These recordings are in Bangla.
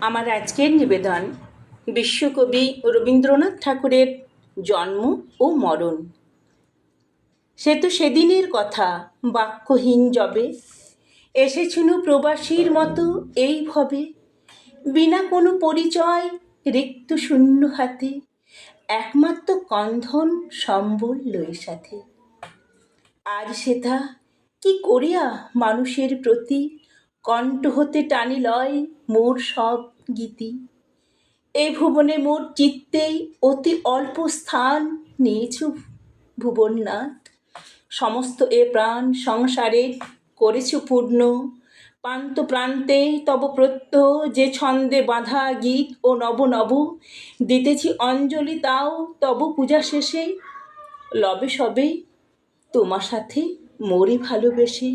আমার আজকের নিবেদন বিশ্বকবি রবীন্দ্রনাথ ঠাকুরের জন্ম ও মরণ। সে তো সেদিনের কথা, বাক্যহীন যবে এসেছিল প্রবাসীর মতো এই ভবে। বিনা কোনো পরিচয় রিক্ত শূন্য হাতে। একমাত্র কন্ধন সম্বল লই সাথে। আজ সেথা কি করিয়া মানুষের প্রতি কণ্ঠ হতে টানি লয় মোর সব গীতি। এ ভুবনে মোর চিত্তেই অতি অল্প স্থান নিয়েছ ভুবননাথ। সমস্ত এ প্রাণ সংসারে করেছ পূর্ণ। প্রান্ত প্রান্তে তব প্রত্যহ যে ছন্দে বাঁধা গীত ও নব নব দিতেছি অঞ্জলি তাও তব পূজা শেষে। লবে সবে তোমার সাথে মরি ভালোবেসে।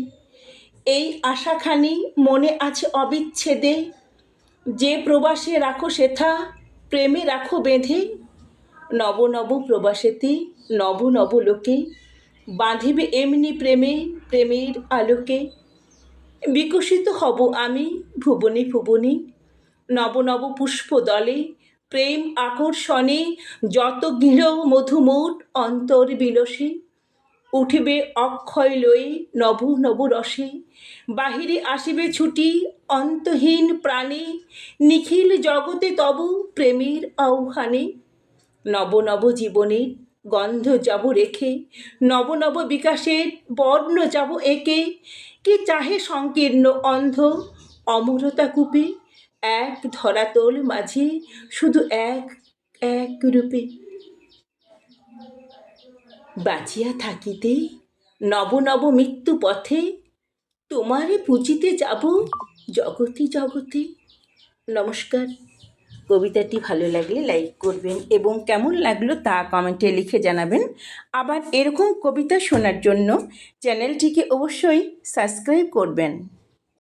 এই আশাখানি মনে আছে অবিচ্ছেদে। যে প্রবাসে রাখো সেথা, প্রেমে রাখো বেঁধে। নব নব প্রবাসেতে, নব নব লোকে, বাঁধিবে এমনি প্রেমে, প্রেমের আলোকে। বিকশিত হব আমি ভুবনে ভুবনে, নব নব পুষ্প দলে, প্রেম আকর্ষণে, যত গৃহ মধুমূট অন্তর বিলসে উঠিবে অক্ষয় লই নব নব রসে বাহিরে আসিবে ছুটি, অন্তহীন প্রাণে নিখিল জগতে তব প্রেমের আহ্বানে। নব নব জীবনের গন্ধ যাব রেখে নব নব বিকাশের বর্ণ যাব একে। কি চাহে সংকীর্ণ অন্ধ অমরতা কূপে। এক ধরাতল মাঝে, শুধু এক এক রূপে বাঁচিয়া থাকিতে নব নব মৃত্যু পথে তোমারে পুজিতে যাব জগতে জগতে। নমস্কার। কবিতাটি ভালো লাগলে লাইক করবেন এবং কেমন লাগল তা কমেন্টে লিখে জানাবেন। আবার এরকম কবিতা শোনার জন্য চ্যানেলটিকে অবশ্যই সাবস্ক্রাইব করবেন।